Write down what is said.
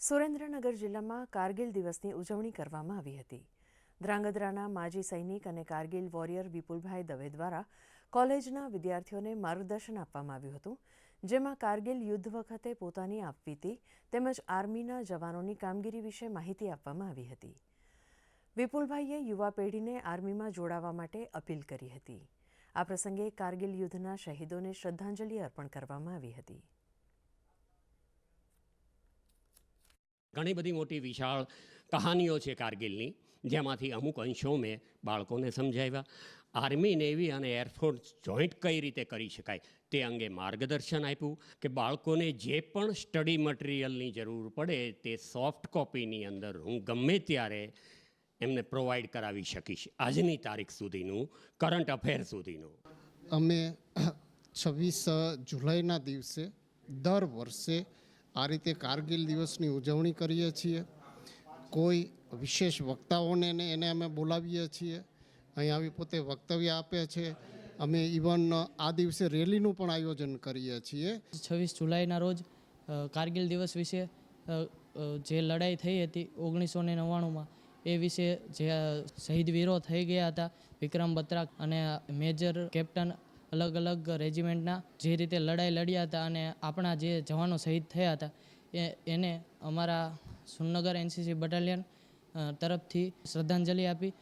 સુરેન્દ્રનગર જિલ્લામાં કારગિલ દિવસની ઉજવણી કરવામાં આવી હતી. ધ્રાંગધ્રાના માજી સૈનિક અને કારગિલ વોરિયર વિપુલભાઈ દવે દ્વારા કોલેજના વિદ્યાર્થીઓને માર્ગદર્શન આપવામાં આવ્યું હતું, જેમાં કારગિલ યુદ્ધ વખતે પોતાની આપવીતી તેમજ આર્મીના જવાનોની કામગીરી વિશે માહિતી આપવામાં આવી હતી. વિપુલભાઈએ યુવા પેઢીને આર્મીમાં જોડાવા માટે અપીલ કરી હતી. આ પ્રસંગે કારગિલ યુદ્ધના શહીદોને શ્રદ્ધાંજલિ અર્પણ કરવામાં આવી હતી. ઘણી બધી મોટી વિશાળ કહાનીઓ છે કારગિલની, જેમાંથી અમુક અંશો મેં બાળકોને સમજાવ્યા. આર્મી નેવી અને એરફોર્સ જોઈન્ટ કઈ રીતે કરી શકાય તે અંગે માર્ગદર્શન આપ્યું કે બાળકોને જે પણ સ્ટડી મટીરિયલની જરૂર પડે તે સોફ્ટ કોપીની અંદર હું ગમે ત્યારે એમને પ્રોવાઈડ કરાવી શકીશ. આજની તારીખ સુધીનું, કરંટ અફેર સુધીનું. અમે છવ્વીસ જુલાઈના દિવસે દર વર્ષે આ રીતે કારગિલ દિવસની ઉજવણી કરીએ છીએ. કોઈ વિશેષ વક્તાઓને એને અમે બોલાવીએ છીએ. અહીં આવી પોતે વક્તવ્ય આપે છે. અમે ઇવન આ દિવસે રેલીનું પણ આયોજન કરીએ છીએ. છવ્વીસ જુલાઈના રોજ કારગિલ દિવસ વિશે જે લડાઈ થઈ હતી ઓગણીસો ને નવ્વાણુંમાં, એ વિશે જે શહીદ વીરો થઈ ગયા હતા વિક્રમ બત્રા અને મેજર કેપ્ટન અલગ અલગ રેજિમેન્ટના જે રીતે લડાઈ લડ્યા હતા અને આપણા જે જવાનો શહીદ થયા હતા, એ એને અમારા સુરનગર એનસીસી બટાલિયન તરફથી શ્રદ્ધાંજલિ આપી.